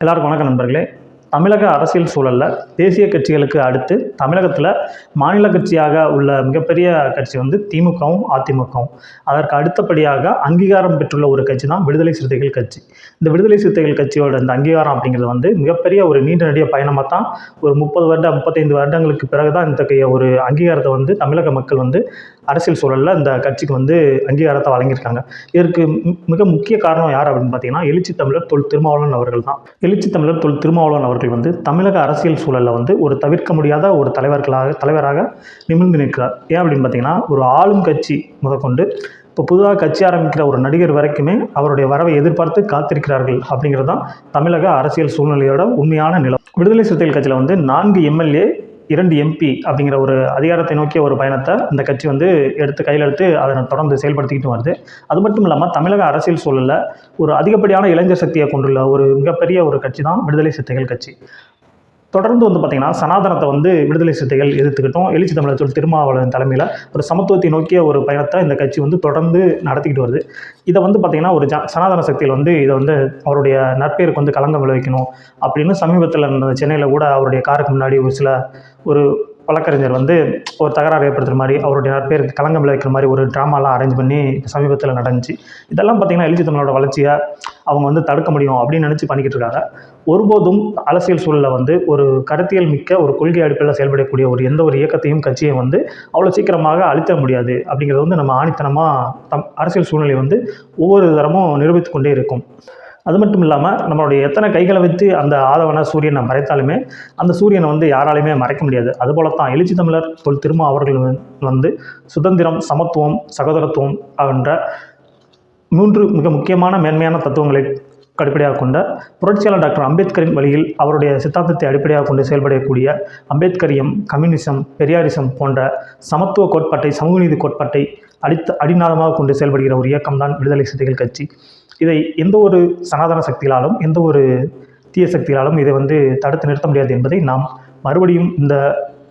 எல்லாருக்கும் வணக்கம் நண்பர்களே. தமிழக அரசியல் சூழலில் தேசிய கட்சிகளுக்கு அடுத்து தமிழகத்தில் மாநில கட்சியாக உள்ள மிகப்பெரிய கட்சி வந்து திமுகவும் அதிமுகவும். அதற்கு அடுத்தபடியாக அங்கீகாரம் பெற்றுள்ள ஒரு கட்சி தான் விடுதலை சிறுத்தைகள் கட்சி. இந்த விடுதலை சிறுத்தைகள் கட்சியோட இந்த அங்கீகாரம் அப்படிங்கிறது வந்து மிகப்பெரிய ஒரு நீண்ட நடிக பயணமாக தான் ஒரு முப்பது வருட முப்பத்தைந்து வருடங்களுக்கு பிறகு தான் இந்த ஒரு அங்கீகாரத்தை வந்து தமிழக மக்கள் வந்து அரசியல் சூழலில் இந்த கட்சிக்கு வந்து அங்கீகாரத்தை வழங்கியிருக்காங்க. இதற்கு மிக முக்கிய காரணம் யார் அப்படின்னு பார்த்தீங்கன்னா எழுச்சி தமிழர் தொல் திருமாவளவன் அவர்கள் தான். எழுச்சி தமிழர் தொல் திருமாவளவன் அவர்கள் வந்து தமிழக அரசியல் சூழலில் வந்து ஒரு தவிர்க்க முடியாத ஒரு தலைவர்களாக தலைவராக நிமிர்ந்து நிற்கிறார். ஏன் அப்படின்னு பார்த்தீங்கன்னா ஒரு ஆளும் கட்சி முதற்கொண்டு இப்போ புதுதாக கட்சி ஆரம்பிக்கிற ஒரு நடிகர் வரைக்குமே அவருடைய வரவை எதிர்பார்த்து காத்திருக்கிறார்கள் அப்படிங்கிறது தான் தமிழக அரசியல் சூழ்நிலையோட உண்மையான நிலம். விடுதலை சிறுத்தைகள் கட்சியில் வந்து நான்கு எம்எல்ஏ இரண்டு எம்பி அப்படிங்கிற ஒரு அதிகாரத்தை நோக்கிய ஒரு பயணத்தை இந்த கட்சி வந்து எடுத்து கையில் எடுத்து அதை தொடர்ந்து செயல்படுத்திக்கிட்டு வருது. அது மட்டும் இல்லாமல் தமிழக அரசியல் சூழலில் ஒரு அதிகப்படியான இளைஞர் சக்தியை கொண்டுள்ள ஒரு மிகப்பெரிய ஒரு கட்சி தான் விடுதலை சிறுத்தைகள் கட்சி. தொடர்ந்து வந்து பார்த்திங்கன்னா சனாதனத்தை வந்து விடுதலை சிறுத்தைகள் எதிர்த்துக்கிட்டோம் எழுச்சி தமிழர் சொல் திருமாவளவன் தலைமையில் ஒரு சமத்துவத்தை நோக்கிய ஒரு பயணத்தை இந்த கட்சி வந்து தொடர்ந்து நடத்திக்கிட்டு வருது. இதை வந்து பார்த்திங்கன்னா ஒரு ஜ சனாதன சக்தியில் வந்து இதை வந்து அவருடைய நட்பேருக்கு வந்து களங்கம் விளைவிக்கணும் அப்படின்னு சமீபத்தில் இருந்த சென்னையில் கூட அவருடைய காருக்கு முன்னாடி ஒரு சில ஒரு வழக்கறிஞர் வந்து ஒரு தகராறு ஏற்படுத்துகிற மாதிரி அவருடைய பேர் களங்கம் விளைவிக்கிற மாதிரி ஒரு ட்ராமாலாம் அரேஞ்ச் பண்ணி சமீபத்தில் நடந்துச்சு. இதெல்லாம் பார்த்திங்கன்னா எழுச்சி தமிழோட வளர்ச்சியை அவங்க வந்து தடுக்க முடியும் அப்படின்னு நினச்சி பண்ணிக்கிட்டு இருக்காங்க. ஒருபோதும் அரசியல் சூழலில் வந்து ஒரு கருத்தியல் மிக்க ஒரு கொள்கை அடிப்படையில் செயல்படக்கூடிய ஒரு எந்த ஒரு இயக்கத்தையும் கட்சியும் வந்து அவ்வளோ சீக்கிரமாக அழித்த முடியாது அப்படிங்கிறது வந்து நம்ம ஆணித்தனமாக தம் அரசியல் சூழ்நிலை வந்து ஒவ்வொரு தரமும் நிரூபித்து கொண்டே இருக்கும். அது மட்டும் இல்லாமல் நம்மளுடைய எத்தனை கைகளை வைத்து அந்த ஆதவனை சூரியனை மறைத்தாலுமே அந்த சூரியனை வந்து யாராலையுமே மறைக்க முடியாது. அதுபோல தான் எழுச்சி தமிழர் தொல் திருமா அவர்கள் வந்து சுதந்திரம் சமத்துவம் சகோதரத்துவம் என்ற மூன்று மிக முக்கியமான மேன்மையான தத்துவங்களை அடிப்படையாக கொண்ட புரட்சியாளர் டாக்டர் அம்பேத்கரின் வழியில் அவருடைய சித்தாந்தத்தை அடிப்படையாக கொண்டு செயல்படக்கூடிய அம்பேத்கரியம் கம்யூனிசம் பெரியாரிசம் போன்ற சமத்துவ கோட்பாட்டை சமூக நீதி கோட்பாட்டை அடித்த அடிநாதமாக கொண்டு செயல்படுகிற ஒரு இயக்கம்தான் விடுதலை சிறுத்தைகள் கட்சி. இதை எந்த ஒரு சனாதன சக்திகளாலும் எந்த ஒரு தீய சக்திகளாலும் இதை வந்து தடுத்து நிறுத்த முடியாது என்பதை நாம் மறுபடியும் இந்த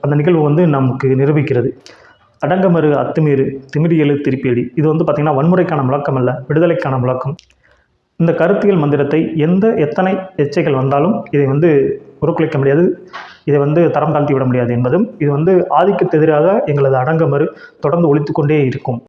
அந்த நிகழ்வு வந்து நமக்கு நிரூபிக்கிறது. அடங்கமறு அத்துமீறு திமிரியலு திருப்பியடி. இது வந்து பார்த்திங்கன்னா வன்முறைக்கான முழக்கம் அல்ல விடுதலைக்கான முழக்கம். இந்த கருத்தியல் மந்திரத்தை எந்த எத்தனை எச்சைகள் வந்தாலும் இதை வந்து உருக்குலைக்க முடியாது. இதை வந்து தரம் தாழ்த்தி விட முடியாது என்பதும் இது வந்து ஆதிக்கத்து எதிராக எங்களது அடங்கமறு தொடர்ந்து ஒழித்து கொண்டே இருக்கும்.